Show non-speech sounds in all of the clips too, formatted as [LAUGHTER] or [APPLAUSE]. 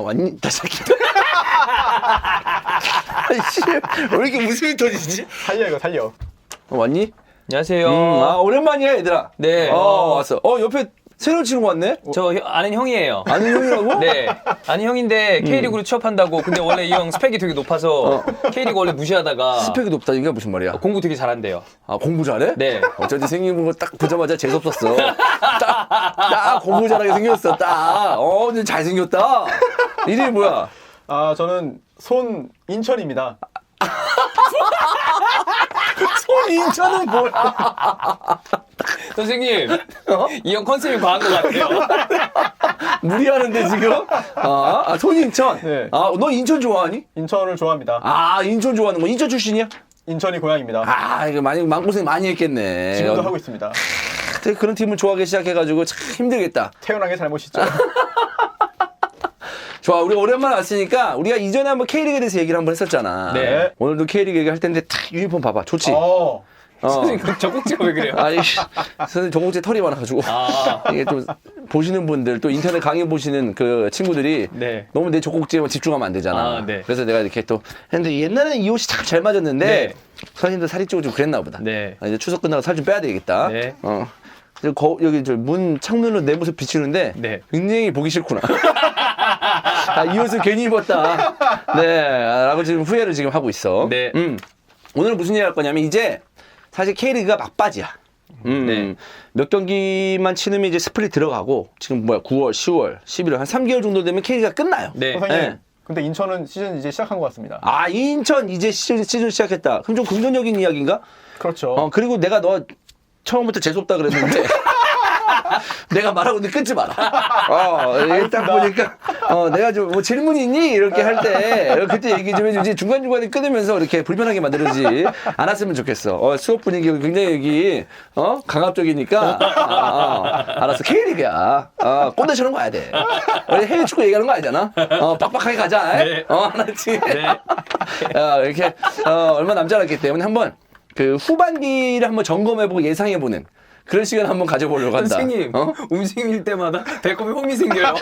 아, 왔니? 다시 할게. 아이씨, 왜 이렇게 웃음이 터지지? 살려 이거 살려. 어, 왔니? 안녕하세요. 음, 아, 오랜만이야, 얘들아. 네. 어, 왔어. 어, 옆에 새로 치는 거 왔네? 저 형- 아는 형이에요. 아는 형이라고? [LAUGHS] 네. 아는 음. 형인데 K리그로 취업한다고. 근데 원래 이 형 스펙이 되게 높아서 K리그 원래 무시하다가 스펙이 높다, 이게 무슨 말이야? 공부 되게 잘한대요. 아, 공부 잘해? 네. 어쩐지 생긴 거 딱 보자마자 재수없었어. 딱, 딱 공부 잘하게 생겼어, 딱. 어, 근데 잘생겼다. 이름이 뭐야? 아 저는 손 인천입니다. [LAUGHS] 손인천은 뭐야? 선생님, 어? 이형 컨셉이 과한 것 같아요. [LAUGHS] 무리하는데, 지금? 아, 아 손인천? 네. 아, 너 인천 좋아하니? 인천을 좋아합니다. 아, 인천 좋아하는 거. 인천 출신이야? 인천이 고향입니다. 아, 이거 많이, 마음고생 많이 했겠네. 지금도 어, 하고 있습니다. 되게 그런 팀을 좋아하기 시작해가지고 참 힘들겠다. 태어난 게 잘못이죠. [LAUGHS] 좋아, 우리 오랜만에 왔으니까 우리가 이전에 한번 K리그에 대해서 얘기를 한번 했었잖아. 네. 오늘도 K리그 얘기할 텐데 탁 유니폼 봐봐. 좋지? 어. 어. [LAUGHS] 선생님, 그 젖꼭지가 왜 그래요? 아니, 선생님 종국제 털이 많아가지고. 아, 이게 좀 보시는 분들 또 인터넷 강의 보시는 그 친구들이 네. 너무 내 족국지에만 집중하면 안 되잖아. 아, 네. 그래서 내가 이렇게 또 했는데 옛날에는 이 옷이 참 잘 맞았는데 네. 선생님도 살이 찌고 좀 그랬나 보다. 네. 아, 이제 추석 끝나고 살 좀 빼야 되겠다. 네. 어. 거- 여기 저 문 창문으로 내 모습 비치는데 네. 굉장히 보기 싫구나. [LAUGHS] 아, 이 옷을 괜히 입었다. 네, 아, 라고 지금 후회를 지금 하고 있어. 네. 음. 오늘 무슨 얘기 할 거냐면 이제 사실 K리그가 막바지야. 음, 네. 몇 경기만 치르면 이제 스플릿 들어가고 지금 뭐야 9월, 10월, 11월 한 3개월 정도 되면 K리그가 끝나요. 네. 선생님. 네. 근데 인천은 시즌 이제 시작한 것 같습니다. 아 인천 이제 시즌, 시즌 시작했다. 그럼 좀 긍정적인 이야기인가? 그렇죠. 어 그리고 내가 너 처음부터 재수없다 그랬는데 [LAUGHS] [LAUGHS] 내가 말하고 있는데 끊지 마라. 어 일단 보니까 어 내가 좀 뭐 질문이 있니 이렇게 할 때 그때 얘기 좀 해주지 중간 중간에 끊으면서 이렇게 불편하게 만들지 않았으면 좋겠어. 어 수업 분위기 굉장히 여기 어 강압적이니까 아, 아, 알았어 K리그야. 어 꼰대 쳐는 가야 돼. 우리 해외 축구 얘기하는 거 아니잖아. 어 빡빡하게 가자. 네. 어 알았지. 네. 어, 이렇게 어, 얼마 남지 않았기 때문에 한번 그 후반기를 한번 점검해보고 예상해보는 그런 시간 한번 가져보려고 한다. 선생님, 어? 움직일 때마다 배꼽에 홈이 생겨요. [LAUGHS]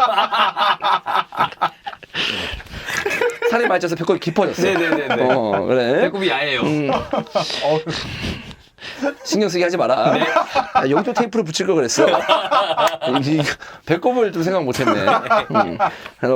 살이 쪄서 배꼽이 깊어졌어. 네네네네. 어, 그래. 배꼽이 야해요. 어, 신경 쓰게 하지 마라. 네. 아, 여기도 테이프를 붙일 걸 그랬어. 이- 배꼽을 좀 생각 못 했네. 음.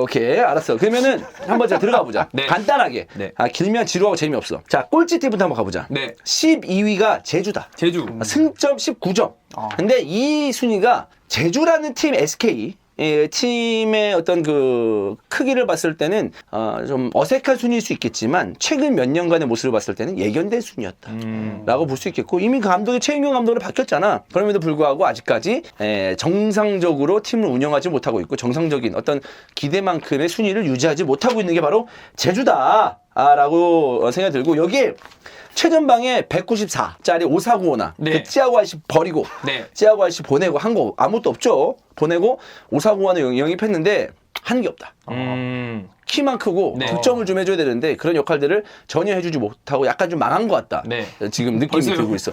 오케이, 알았어. 그러면은 한번 자 들어가 보자. 네. 간단하게. 네. 아, 길면 지루하고 재미없어. 자, 꼴찌 팀부터 한번 가보자. 네. 12위가 제주다. 제주. 승점 19점. 어. 근데 이 순위가 제주라는 팀 SK 예, 팀의 어떤 그 크기를 봤을 때는 어, 좀 어색한 순위일 수 있겠지만 최근 몇 년간의 모습을 봤을 때는 예견된 순위였다. 음. 라고 볼수 있겠고 이미 감독이 최인경 감독으로 바뀌었잖아. 그럼에도 불구하고 아직까지 에, 정상적으로 팀을 운영하지 못하고 있고 정상적인 어떤 기대만큼의 순위를 유지하지 못하고 있는 게 바로 제주다. 아, 라고 생각이 들고 여기에 최전방에 194짜리 5495나 네. 그 찌아고 아저씨 버리고 네. 찌아고 아저씨 보내고 한 거 아무것도 없죠. 보내고 5495는 영입했는데 하는 게 없다. 음. 키만 크고 네. 득점을 좀 해줘야 되는데 그런 역할들을 전혀 해주지 못하고 약간 좀 망한 것 같다. 네. 지금 느낌이 벌써요? 들고 있어.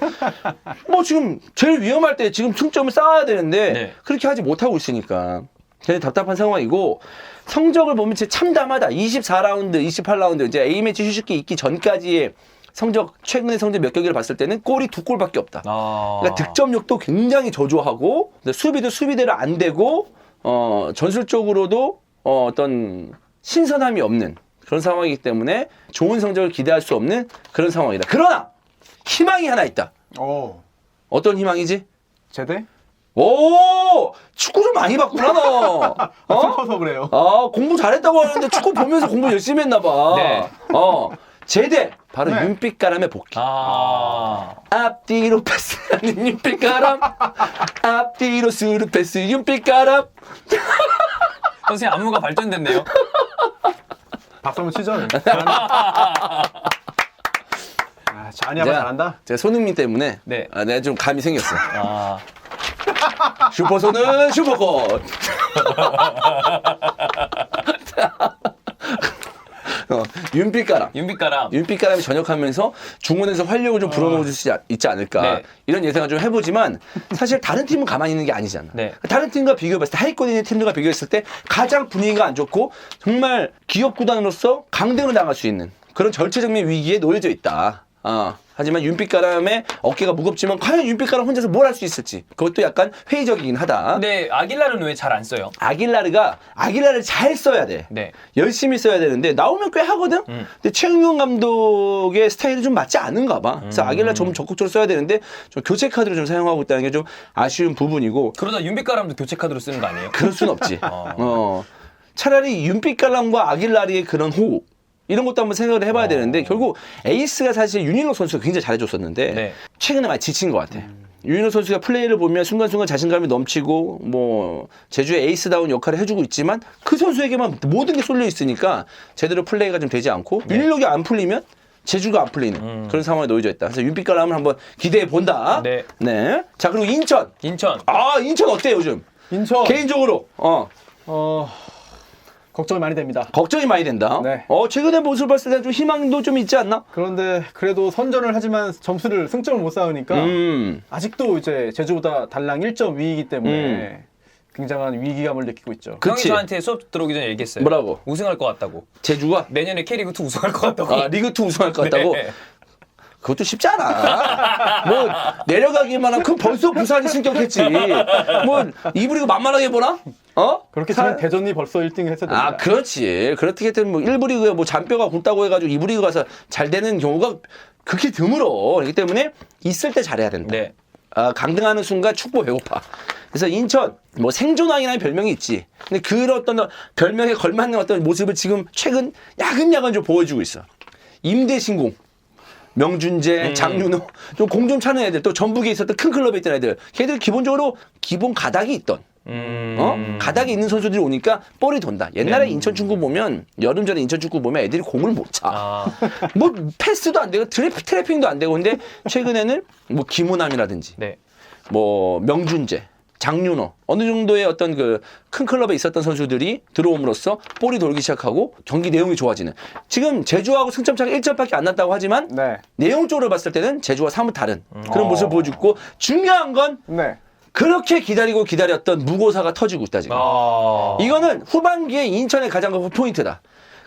뭐 지금 제일 위험할 때 지금 승점을 쌓아야 되는데 네. 그렇게 하지 못하고 있으니까 굉장히 답답한 상황이고 성적을 보면 진짜 참담하다. 24라운드, 28라운드 이제 A매치 휴식기 있기 전까지의 성적 최근의 성적 몇 경기를 봤을 때는 골이 두 골밖에 없다. 아. 그러니까 득점력도 굉장히 저조하고 수비도 수비대로 안 되고 어, 전술적으로도 어, 어떤 신선함이 없는 그런 상황이기 때문에 좋은 성적을 기대할 수 없는 그런 상황이다. 그러나 희망이 하나 있다. 어. 어떤 희망이지? 제대? 오 축구 좀 많이 봤구나 너. [LAUGHS] 어? 슬퍼서 그래요. 아 공부 잘했다고 하는데 축구 보면서 공부 열심히 했나 봐. 네. 어 제대 바로 네. 윤빛가람의 복귀. 아. 앞뒤로 패스하는 윤빛가람 앞뒤로 스루 패스 윤빛가람 [LAUGHS] 선생님 안무가 발전됐네요. 박수 한번 치죠. [LAUGHS] 아, 잔이 아마 잘한다. 제가 손흥민 때문에 네. 아, 내가 좀 감이 생겼어 아. 슈퍼손은 슈퍼꽃 어, 윤빛가람. 윤빛가람. 윤빛가람이 전역하면서 중원에서 활력을 좀 불어넣을 수 있지 않을까 네. 이런 예상을 좀 해보지만 사실 다른 팀은 가만히 있는 게 아니잖아. 네. 다른 팀과 비교해봤을 때 하위권에 있는 팀들과 비교했을 때 가장 분위기가 안 좋고 정말 기업 구단으로서 강등을 당할 수 있는 그런 절체적인 위기에 놓여져 있다. 어. 하지만 윤빛가람의 어깨가 무겁지만 과연 윤빛가람 혼자서 뭘 할 수 있을지 그것도 약간 회의적이긴 하다. 근데 아길라는 왜 잘 안 써요? 아길라르가 아길라를 잘 써야 돼. 네. 열심히 써야 되는데 나오면 꽤 하거든. 음. 근데 최은경 감독의 스타일이 좀 맞지 않은가 봐. 그래서 음. 아길라 좀 적극적으로 써야 되는데 좀 교체 카드를 좀 사용하고 있다는 게 좀 아쉬운 부분이고 그러다 윤빛가람도 교체 카드로 쓰는 거 아니에요? 그럴 순 없지. [LAUGHS] 어. 어. 차라리 윤빛갈람과 아길라리의 그런 호흡 이런 것도 한번 생각을 해봐야 되는데 결국 에이스가 사실 윤일로 선수가 굉장히 잘해줬었는데 네. 최근에 많이 지친 것 같아. 윤일로 선수가 플레이를 보면 순간순간 자신감이 넘치고 뭐 제주의 에이스다운 역할을 해주고 있지만 그 선수에게만 모든 게 쏠려 있으니까 제대로 플레이가 좀 되지 않고 윤일록이 안 풀리면 제주가 안 풀리는 그런 상황에 놓여져 있다. 그래서 윤빛갈람을 한번 기대해 본다. 네. 네. 자 그리고 인천. 인천. 아 인천 어때 요즘? 인천. 개인적으로 어 어, 걱정이 많이 됩니다. 걱정이 많이 된다. 네. 어 최근에 모습을 봤을 때 좀 희망도 좀 있지 않나? 그런데 그래도 선전을 하지만 점수를 승점을 못 쌓으니까 음. 아직도 이제 제주보다 달랑 1점 위이기 때문에 음. 굉장한 위기감을 느끼고 있죠. 형이 그치. 저한테 수업 들어오기 전에 얘기했어요. 뭐라고? 우승할 것 같다고. 제주가 내년에 K리그 2 우승할 것 같다고. 아, 리그 2 우승할 것 같다고. 네. 그것도 쉽지 않아. 뭐 내려가기만 하면 그 벌써 부산이 승격했지. 뭐 이부리가 만만하게 보나? 어? 그렇게 사- 치면 대전이 벌써 1등 했어야 됩니다. 아, 그렇지. 그렇게 되면 뭐 1부 리그에 뭐 잔뼈가 굵다고 해가지고 2부 리그 가서 잘 되는 경우가 그렇게 드물어. 그렇기 때문에 있을 때 잘해야 된다. 네. 아, 강등하는 순간 축구 배고파. 그래서 인천 뭐 생존왕이라는 별명이 있지. 근데 그런 어떤 별명에 걸맞는 어떤 모습을 지금 최근 야근야근 좀 보여주고 있어. 임대신공, 명준재, 장윤호, 좀 공 좀 차는 애들, 또 전북에 있었던 큰 클럽에 있던 애들, 걔들 기본적으로 기본 가닥이 있던. 음. 어? 가닥이 있는 선수들이 오니까 볼이 돈다. 옛날에 인천 축구 보면 여름 전에 인천 축구 보면 애들이 공을 못 차. 아. [LAUGHS] 뭐 패스도 안 되고 트래, 트래핑도 안 되고 근데 최근에는 뭐 김호남이라든지 네. 뭐 명준재, 장윤호 어느 정도의 어떤 그 큰 클럽에 있었던 선수들이 들어옴으로써 볼이 돌기 시작하고 경기 내용이 좋아지는. 지금 제주하고 승점 차가 1점밖에 안 났다고 하지만 네. 내용적으로 봤을 때는 제주와 사뭇 다른 그런 어. 모습을 보여주고 중요한 건 네. 그렇게 기다리고 기다렸던 무고사가 터지고 있다 지금. 아. 이거는 후반기에 인천의 가장 큰 포인트다.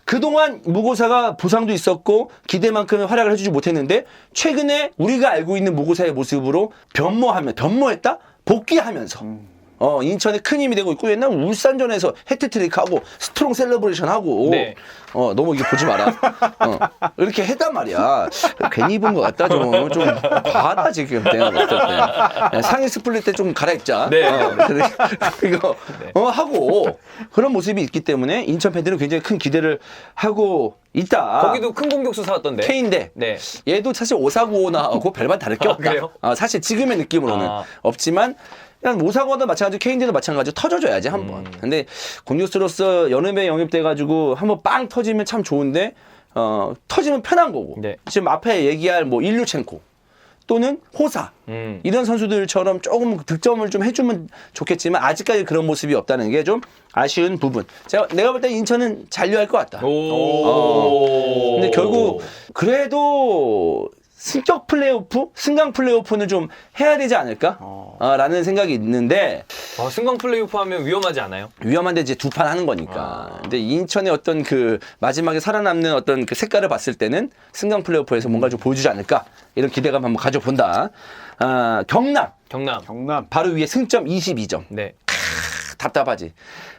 그동안 무고사가 부상도 있었고 기대만큼 활약을 해주지 못했는데 최근에 우리가 알고 있는 무고사의 모습으로 변모하면 변모했다 복귀하면서 어 인천에 큰 힘이 되고 있고 옛날 울산전에서 해트트릭하고 스트롱 셀러브레이션하고 네. 어 너무 이거 보지 마라 어, 이렇게 했단 말이야 괜히 입은 것 같다 좀 좀 과하다 지금 내가 봤을 때 상의 스플릿 때 좀 갈아입자 네. 어, [LAUGHS] 이거 어, 하고 그런 모습이 있기 때문에 인천 팬들은 굉장히 큰 기대를 하고 있다. 거기도 큰 공격수 사왔던데. K인데 네. 얘도 사실 오사고나하고 별반 다를 게 아, 없다. 어, 사실 지금의 느낌으로는 아. 없지만 그냥 오사고도 마찬가지로 K인데도 마찬가지로 터져줘야지 한번. 음. 근데 공격수로서 여름에 영입돼가지고 한번 빵 터지면 참 좋은데 어, 터지면 편한 거고. 네. 지금 앞에 얘기할 뭐 일류첸코 또는 호사 음. 이런 선수들처럼 조금 득점을 좀 해주면 좋겠지만 아직까지 그런 모습이 없다는 게 좀 아쉬운 부분. 제가 내가 볼 때 인천은 잔류할 것 같다. 오. 어. 근데 결국 그래도 승격 플레이오프, 승강 플레이오프는 좀 해야 되지 않을까? 어. 아, 라는 생각이 있는데 어, 승강 플레이오프 하면 위험하지 않아요? 위험한데 이제 두 판 하는 거니까. 근데 인천의 어떤 그 마지막에 살아남는 어떤 그 색깔을 봤을 때는 승강 플레이오프에서 뭔가 좀 보여주지 않을까? 이런 기대감 한번 가져본다. 아, 경남. 경남. 경남. 바로 위에 승점 22점. 네. 답답하지.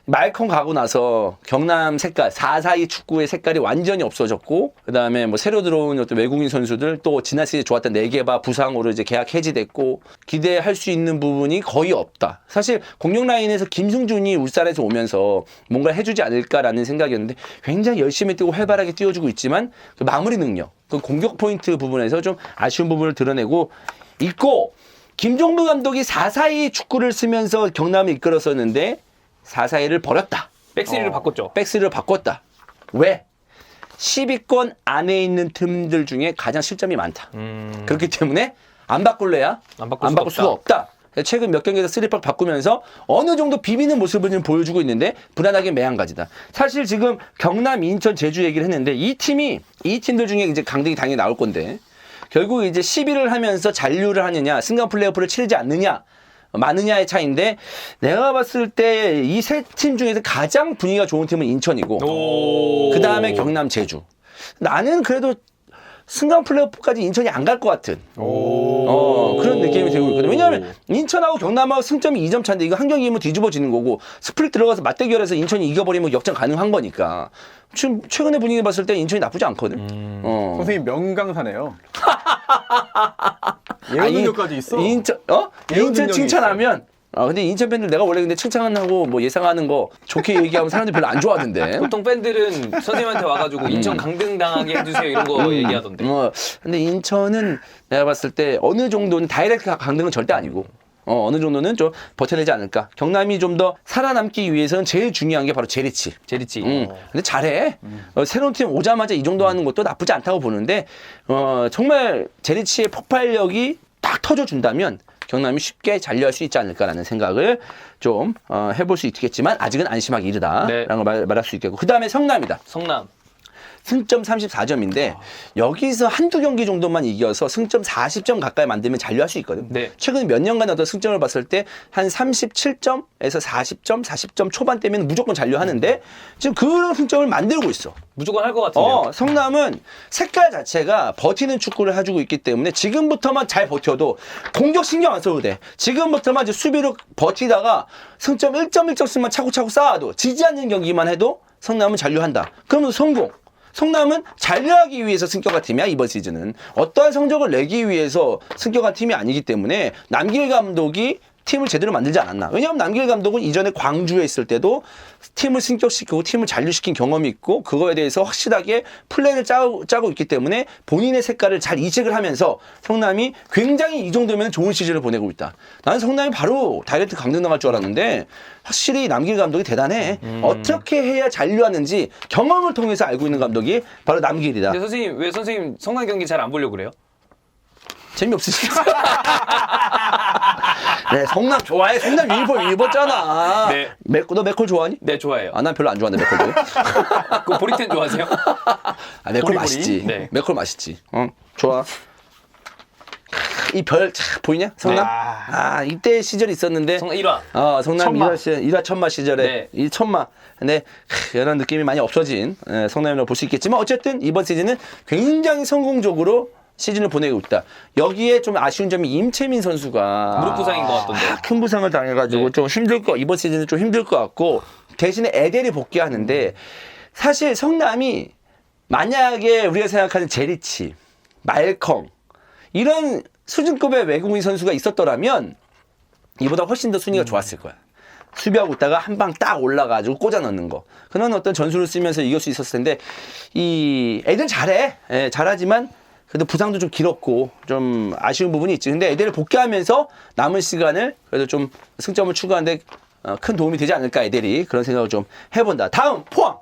말콤 가고 나서 경남 색깔, 442 축구의 색깔이 완전히 없어졌고, 그 다음에 뭐 새로 들어온 어떤 외국인 선수들, 또 지난 시즌 좋았던 네개바 부상으로 이제 계약 해지됐고, 기대할 수 있는 부분이 거의 없다. 사실 공격 라인에서 김승준이 울산에서 오면서 뭔가 해주지 않을까라는 생각이었는데, 굉장히 열심히 뛰고 활발하게 뛰어주고 있지만, 그 마무리 능력, 그 공격 포인트 부분에서 좀 아쉬운 부분을 드러내고 있고, 김종부 감독이 442 축구를 쓰면서 경남을 이끌었었는데 442를 버렸다. 백스리를 어. 바꿨죠. 백스를 바꿨다. 왜? 10위권 안에 있는 팀들 중에 가장 실점이 많다. 음. 그렇기 때문에 안 바꿀래야 안 바꿀 수가 수가 없다. 최근 몇 경기에서 쓰리백 바꾸면서 어느 정도 비비는 모습을 좀 보여주고 있는데 불안하게 매한가지다. 사실 지금 경남, 인천, 제주 얘기를 했는데 이 팀이 이 팀들 중에 이제 강등이 당연히 나올 건데 결국 이제 시비를 하면서 잔류를 하느냐, 승강 플레이오프를 치르지 않느냐. 많느냐의 차이인데 내가 봤을 때 이 세 팀 중에서 가장 분위기가 좋은 팀은 인천이고 오. 그 다음에 경남, 제주. 나는 그래도 승강 플레이오프까지 인천이 안 갈 것 같은 어, 그런 느낌이 들고 있거든요. 왜냐하면 인천하고 경남하고 승점이 2점 차인데 이거 한 경기면 뒤집어지는 거고 스플릿 들어가서 맞대결해서 인천이 이겨버리면 역전 가능한 거니까 지금 최근에 분위기 봤을 때 인천이 나쁘지 않거든. 어. 선생님 명강사네요. 아, [LAUGHS] 예언 인- 능력까지 있어. 인천 어? 인천 칭찬하면 아 근데 인천 팬들 내가 원래 근데 칭찬하고 뭐 예상하는 거 좋게 얘기하면 사람들이 별로 안 좋아하던데. [LAUGHS] 보통 팬들은 선생님한테 와가지고 인천 강등 당하게 해주세요 이런 거 얘기하던데. 어, 근데 인천은 내가 봤을 때 어느 정도는 다이렉트 강등은 절대 아니고 어, 어느 정도는 좀 버텨내지 않을까. 경남이 좀 더 살아남기 위해서는 제일 중요한 게 바로 제리치. 제리치. 음, 근데 잘해. 어, 새로운 팀 오자마자 이 정도 하는 것도 나쁘지 않다고 보는데, 어, 정말 제리치의 폭발력이 딱 터져준다면 경남이 쉽게 잔류할 수 있지 않을까라는 생각을 좀 어, 해볼 수 있겠지만 아직은 안심하기 이르다라는 네. 걸 말, 말할 수 있겠고 그 다음에 성남이다. 성남. 승점 34점인데 여기서 한두 경기 정도만 이겨서 승점 40점 가까이 만들면 잔류할 수 있거든. 네. 최근 몇 년간 어떤 승점을 봤을 때 한 37점에서 40점, 40점 초반대면 무조건 잔류하는데 지금 그런 승점을 만들고 있어. 무조건 할 것 같은데요. 어, 성남은 색깔 자체가 버티는 축구를 해주고 있기 때문에 지금부터만 잘 버텨도 공격 신경 안 써도 돼. 지금부터만 이제 수비로 버티다가 승점 1.1점씩만 차고차고 쌓아도 지지 않는 경기만 해도 성남은 잔류한다. 그러면 성공. 성남은 잔류하기 위해서 승격한 팀이야 이번 시즌은. 어떠한 성적을 내기 위해서 승격한 팀이 아니기 때문에 남길 감독이 팀을 제대로 만들지 않았나. 왜냐하면 남길 감독은 이전에 광주에 있을 때도 팀을 승격시키고 팀을 잔류시킨 경험이 있고 그거에 대해서 확실하게 플랜을 짜고, 짜고 있기 때문에 본인의 색깔을 잘 이식을 하면서 성남이 굉장히 이 정도면 좋은 시즌을 보내고 있다. 나는 성남이 바로 다이렉트 강등 나갈 줄 알았는데 확실히 남길 감독이 대단해. 어떻게 해야 잔류하는지 경험을 통해서 알고 있는 감독이 바로 남길이다. 근데 선생님 왜 선생님 성남 경기 잘 안 보려고 그래요? 재미없으시죠? [LAUGHS] 네, 성남 좋아해. 성남 유니폼 입었잖아. 네. 맥, 너 맥콜 좋아하니? 네 좋아해요. 아, 난 별로 안 좋아하는데, 맥콜도. 그 보리텐 좋아하세요? 아, 맥콜 보리보리? 맛있지. 네. 맥콜 맛있지. 어, 좋아. 이 별, 참, 보이냐? 성남? 네. 아, 이때 시절이 있었는데. 성남 1화. 어, 성남 천마. 일화 시절, 일화 천마 시절에 네. 이 천마. 근데 크, 이런 느낌이 많이 없어진 예, 성남이라고 볼 수 있겠지만 어쨌든 이번 시즌은 굉장히 성공적으로 시즌을 보내고 있다. 여기에 좀 아쉬운 점이 임채민 선수가 무릎 부상인 것 같던데. 아, 큰 부상을 당해가지고 네. 좀 힘들 거 이번 시즌은 좀 힘들 것 같고 대신에 에델이 복귀하는데 사실 성남이 만약에 우리가 생각하는 제리치, 말컹 이런 수준급의 외국인 선수가 있었더라면 이보다 훨씬 더 순위가 좋았을 거야. 수비하고 있다가 한 방 딱 올라가지고 꽂아 넣는 거. 그런 어떤 전술을 쓰면서 이길 수 있었을 텐데, 이, 애들 잘해. 예, 잘하지만, 그래도 부상도 좀 길었고, 좀 아쉬운 부분이 있지. 근데 애들을 복귀하면서 남은 시간을 그래도 좀 승점을 추구하는데 어, 큰 도움이 되지 않을까, 애들이. 그런 생각을 좀 해본다. 다음, 포항!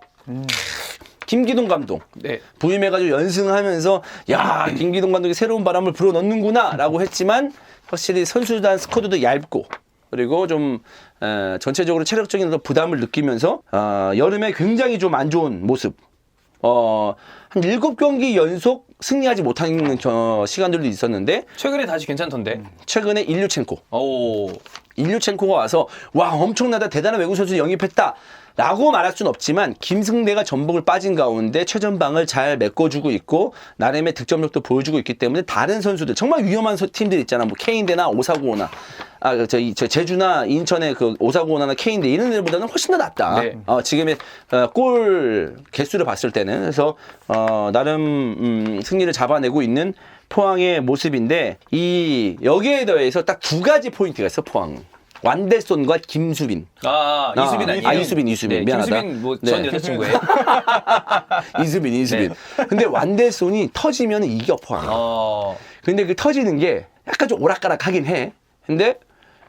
김기동 감독. 네. 부임해가지고 연승하면서 야 김기동 감독이 새로운 바람을 불어 넣는구나라고 했지만 확실히 선수단 스쿼드도 얇고 그리고 좀 에, 전체적으로 체력적인 부담을 느끼면서 어, 여름에 굉장히 좀 안 좋은 모습. 어, 한 일곱 경기 연속 승리하지 못하는 저 시간들도 있었는데 최근에 다시 괜찮던데. 최근에 일류첸코 오. 일류첸코가 와서 와 엄청나다 대단한 외국 선수 영입했다 라고 말할 수는 없지만 김승대가 전복을 빠진 가운데 최전방을 잘 메꿔주고 있고 나름의 득점력도 보여주고 있기 때문에 다른 선수들 정말 위험한 서- 팀들 있잖아. 뭐 케인대나 오사고나. 아 저희 저 제주나 인천의 그 오사고나나 케인대 이런 애들보다는 훨씬 더 낫다. 네. 어, 지금의 어, 골 개수를 봤을 때는. 그래서 어, 나름 음, 승리를 잡아내고 있는 포항의 모습인데 이 여기에 더해서 딱 두 가지 포인트가 있어 포항 완델손과 김수빈 아, 아, 이수빈 아니에요? 아, 이수빈, 이수빈. 네, 미안하다. 김수빈 뭐전 네. 여자친구예요. [LAUGHS] 이수빈 이수빈 네. 근데 완델손이 터지면 이겨 포항 어. 근데 그 터지는 게 약간 좀 오락가락 하긴 해 근데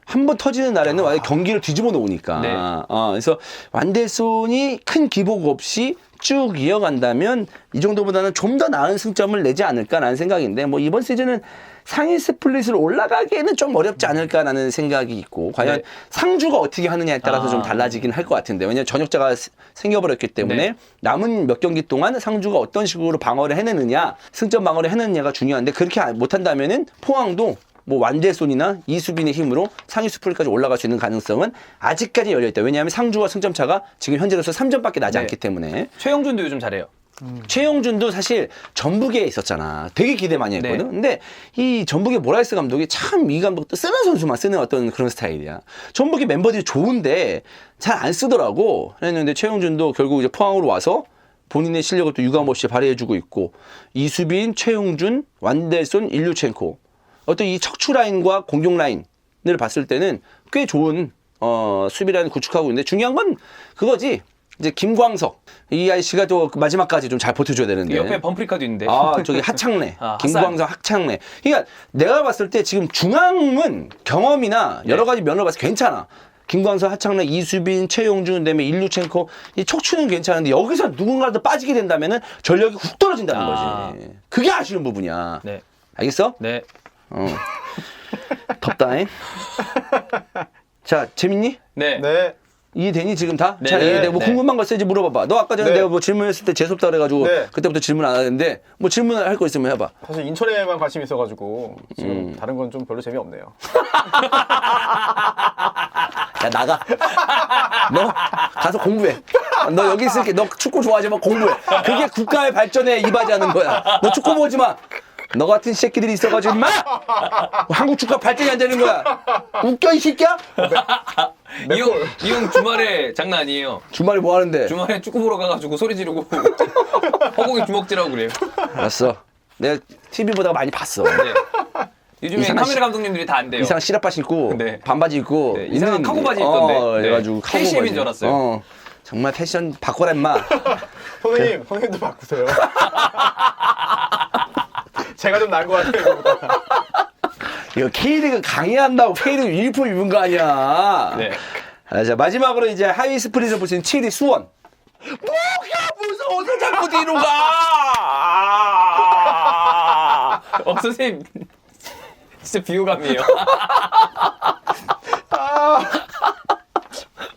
한 번 터지는 날에는 완전 경기를 뒤집어 놓으니까 네. 어, 그래서 완델손이 큰 기복 없이 쭉 이어간다면 이 정도보다는 좀 더 나은 승점을 내지 않을까라는 생각인데 뭐 이번 시즌은 상위 스플릿으로 올라가기에는 좀 어렵지 않을까라는 생각이 있고 과연 네. 상주가 어떻게 하느냐에 따라서 아. 좀 달라지긴 할 것 같은데 왜냐면 전역자가 스- 생겨버렸기 때문에 네. 남은 몇 경기 동안 상주가 어떤 식으로 방어를 해내느냐 승점 방어를 해내느냐가 중요한데 그렇게 안- 못한다면은 포항도 뭐 완대손이나 이수빈의 힘으로 상위 스플릿까지 올라갈 수 있는 가능성은 아직까지 열려 있다. 왜냐하면 상주와 승점 차가 지금 현재로서 3점밖에 나지 네. 않기 때문에 최영준도 요즘 잘해요. 최용준도 사실 전북에 있었잖아. 되게 기대 많이 했거든. 네. 근데 이 전북의 모라이스 감독이 참 이 감독도 쓰는 선수만 쓰는 어떤 그런 스타일이야. 전북의 멤버들이 좋은데 잘 안 쓰더라고. 그랬는데 최용준도 결국 이제 포항으로 와서 본인의 실력을 또 유감없이 발휘해주고 있고 이수빈, 최용준, 완델손, 일류첸코 어떤 이 척추 라인과 공격 라인을 봤을 때는 꽤 좋은 어, 수비 라인 구축하고 있는데 중요한 건 그거지. 이제 김광석 이 아이씨가 또 마지막까지 좀 잘 버텨줘야 되는데. 옆에 범프리카도 있는데. 아, 저기 하창래. [LAUGHS] 아, 김광석 하창래. 그러니까 내가 봤을 때 지금 중앙은 경험이나 여러 네. 가지 면을 봐서 괜찮아. 김광석, 하창래, 이수빈, 최용준, 그다음에 일류첸코 이 척추는 괜찮은데 여기서 누군가라도 빠지게 된다면은 전력이 훅 떨어진다는 아. 거지. 그게 아쉬운 부분이야. 네. 알겠어? 네. 어. 덥다잉. 자, 재밌니? 네. 네. 이해되니 지금 다? 네, 자, 네, 이해돼. 뭐 네. 궁금한 거 있어야지 물어봐봐. 너 아까 전에 네. 내가 뭐 질문했을 때 재수없다 그래가지고 네. 그때부터 질문 안 하는데 뭐 질문을 할 거 있으면 해봐. 사실 인천에만 관심이 있어가지고 지금 음. 다른 건 좀 별로 재미없네요. [LAUGHS] 야 나가. [LAUGHS] 너 가서 공부해. 너 여기 있을게. 너 축구 좋아하지만 공부해. 그게 국가의 발전에 이바지하는 거야. 너 축구 보지 마. 너 같은 새끼들이 있어가지고 임마 한국 축구 발전이 안 되는 거야. 웃겨 이 새끼야? 네 이형 이형 주말에 장난 아니에요. 주말에 뭐 하는데? 주말에 축구 보러 가가지고 소리 지르고 [LAUGHS] 허공에 주먹질하고 그래요. 알았어. 내가 TV 보다가 많이 봤어. 네. 요즘에 이상한 카메라 감독님들이 다 안 돼요. 이상 시라빠 신고 네. 반바지 입고 네, 이상한 있는- 카고 바지 입던데. 어, 네. 그래가지고 카고 KCM 인 바지. 줄 알았어요. 어, 정말 패션 바꿔라 임마. 선생님, 선생님도 바꾸세요. [LAUGHS] 제가 좀 나은 것 같아요. 이거보다. 이거 K리그 강의한다고 K리그 유니폼 입은 거 아니야. 네. 아, 자 마지막으로 이제 하이 스프릿을 보시는 7위 수원. 뭐가 무서워서 자꾸 [LAUGHS] 뒤로 가. 어 선생님 진짜 비호감이에요. [LAUGHS]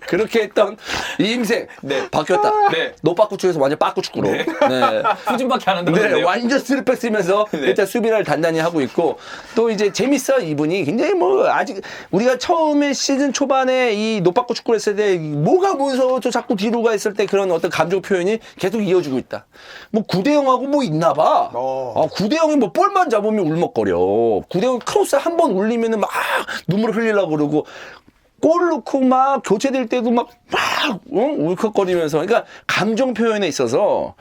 그렇게 했던 이 인생 네. 바뀌었다. 네. 노빠꾸축에서 완전 빠꾸축구로. 네. [LAUGHS] 후진밖에 안 한다고 네. 완전 스리백 쓰면서 네. 일단 수비를 단단히 하고 있고 또 이제 재밌어 이분이 굉장히 뭐 아직 우리가 처음에 시즌 초반에 이 노빠꾸 축구를 했을 때 뭐가 무서워 저 자꾸 뒤로 가 있을 때 그런 어떤 감정 표현이 계속 이어지고 있다. 뭐 9대 0하고 뭐 있나 봐. 어. 아, 9대 0이 뭐 볼만 잡으면 울먹거려. 9대 0 크로스 한 번 울리면은 막 눈물을 흘리려고 그러고 골 넣고 막 교체될 때도 막, 막, 어? 울컥거리면서. 그러니까 감정 표현에 있어서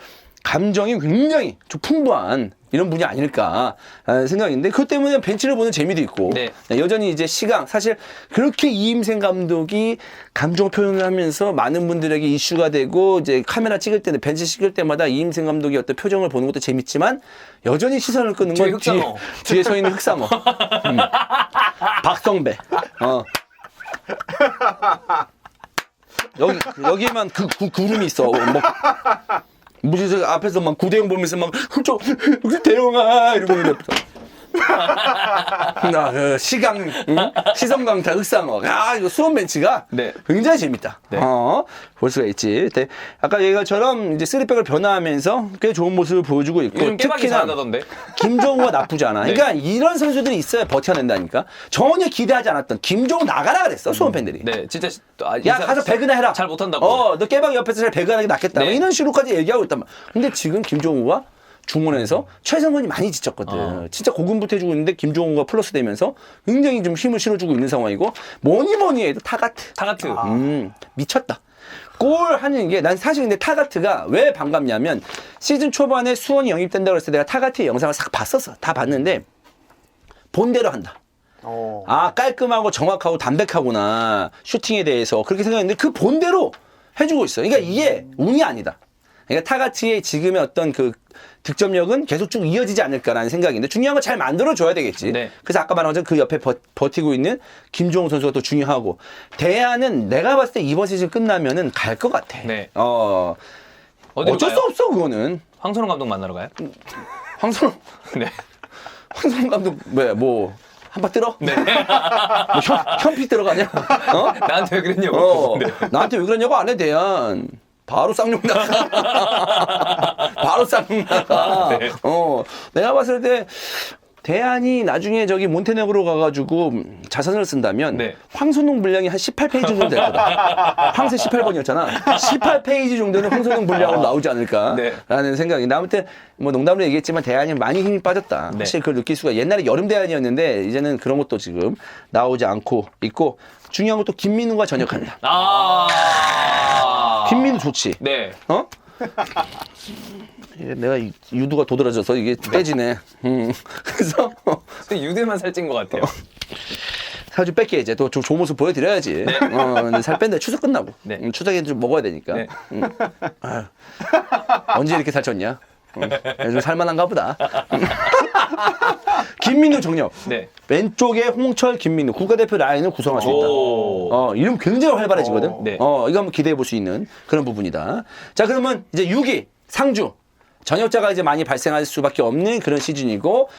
감정이 굉장히 좀 풍부한 이런 분이 아닐까 하는 생각인데 그것 때문에 벤치를 보는 재미도 있고 네. 여전히 이제 시강 사실 그렇게 이임생 감독이 감정 표현을 하면서 많은 분들에게 이슈가 되고 이제 카메라 찍을 때는 벤치 찍을 때마다 이임생 감독의 어떤 표정을 보는 것도 재밌지만 여전히 시선을 끄는 건 뒤에. 뒤에 서 있는 흑상어 음. 박성배 어. [LAUGHS] 여기 여기만 그 구, 구름이 있어. 뭐 무슨 저 앞에서 막 구대영 보면서 막 훌쩍 [LAUGHS] 대영아 이러고 있는데 [LAUGHS] 나 그 시강 응? 시선 강타 흑상어 아 이거 수원 벤치가 네. 굉장히 재밌다 네. 어, 볼 수가 있지 네. 아까 얘가처럼 이제 쓰리백을 변화하면서 꽤 좋은 모습을 보여주고 있고 특히나. [LAUGHS] 김종우가 나쁘지 않아. 네. 그러니까 이런 선수들이 있어야 버텨낸다니까. 전혀 기대하지 않았던 김종우 나가라 그랬어 수원 팬들이. 네, 진짜 시- 아, 야 가서 배그나 해라. 잘 못한다고. 어, 너 깨박이 옆에서 잘 배그하는 게 낫겠다. 네. 이런 식으로까지 얘기하고 있단 말. 근데 지금 김종우가 중원에서 최성원이 많이 지쳤거든. 어. 진짜 고군부터 해주고 있는데 김종우가 플러스 되면서 굉장히 좀 힘을 실어주고 있는 상황이고 뭐니 뭐니 해도 타가트. 타가트. 음, 미쳤다. 골 하는 게 난 사실 근데 타가트가 왜 반갑냐면 시즌 초반에 수원이 영입된다고 했을 때 내가 타가트의 영상을 싹 봤었어. 다 봤는데 본대로 한다. 어. 아 깔끔하고 정확하고 담백하구나 슈팅에 대해서 그렇게 생각했는데 그 본대로 해주고 있어. 그러니까 이게 운이 아니다. 그러니까 타가티의 지금의 어떤 그 득점력은 계속 쭉 이어지지 않을까라는 생각인데 중요한 건 잘 만들어줘야 되겠지. 네. 그래서 아까 말한 것처럼 그 옆에 버, 버티고 있는 김종우 선수가 또 중요하고 대안은 내가 봤을 때 이번 시즌 끝나면은 갈 것 같아. 네. 어 어쩔 가요? 수 없어 그거는. 황선홍 감독 만나러 가요? 황선홍 [LAUGHS] 네. 황선홍 감독 왜뭐 한바 들어? 네. [LAUGHS] 뭐 현, 현피 들어가냐? [LAUGHS] 어? 나한테 왜 그랬냐고. 어, 네. 나한테 왜 그러냐고 안 해, 대한. 바로 쌍욕 나가. [LAUGHS] 바로 쌍욕 나가. 네. 어, 내가 봤을 때, 대한이 나중에 저기 몬테네그로 가가지고 자산을 쓴다면 네. 황선홍 분량이 한 18페이지 정도 될 거다. [LAUGHS] 황새 18번이었잖아. 18페이지 정도는 황선홍 분량으로 나오지 않을까라는 네. 생각이. 나 아무튼 뭐 농담으로 얘기했지만 대한이 많이 힘이 빠졌다. 네. 사실 그걸 느낄 수가 옛날에 여름 대한이었는데 이제는 그런 것도 지금 나오지 않고 있고 중요한 것도 김민우가 전역한다. 아. 김민우 좋지. 네. 어? 이게 내가 이- 유두가 도드라져서 이게 떼지네. 음. 그래서 유대만 살찐 것 같아요. 사주 뺄게 이제 또 좋은 모습 보여드려야지. 어, 근데 살 뺀다 추석 끝나고. 네. 음, 추석에 좀 먹어야 되니까. 네. 음. 아유. 언제 이렇게 살쪘냐? 음, 좀 살만한가 보다. [LAUGHS] 김민우 정력. 네. 왼쪽에 홍철, 김민우 국가대표 라인을 구성할 수 있다. 오. 어, 이름 굉장히 활발해지거든. 어, 네. 어, 이거 한번 기대해 볼 수 있는 그런 부분이다. 자, 그러면 이제 6위 상주. 전역자가 이제 많이 발생할 수밖에 없는 그런 시즌이고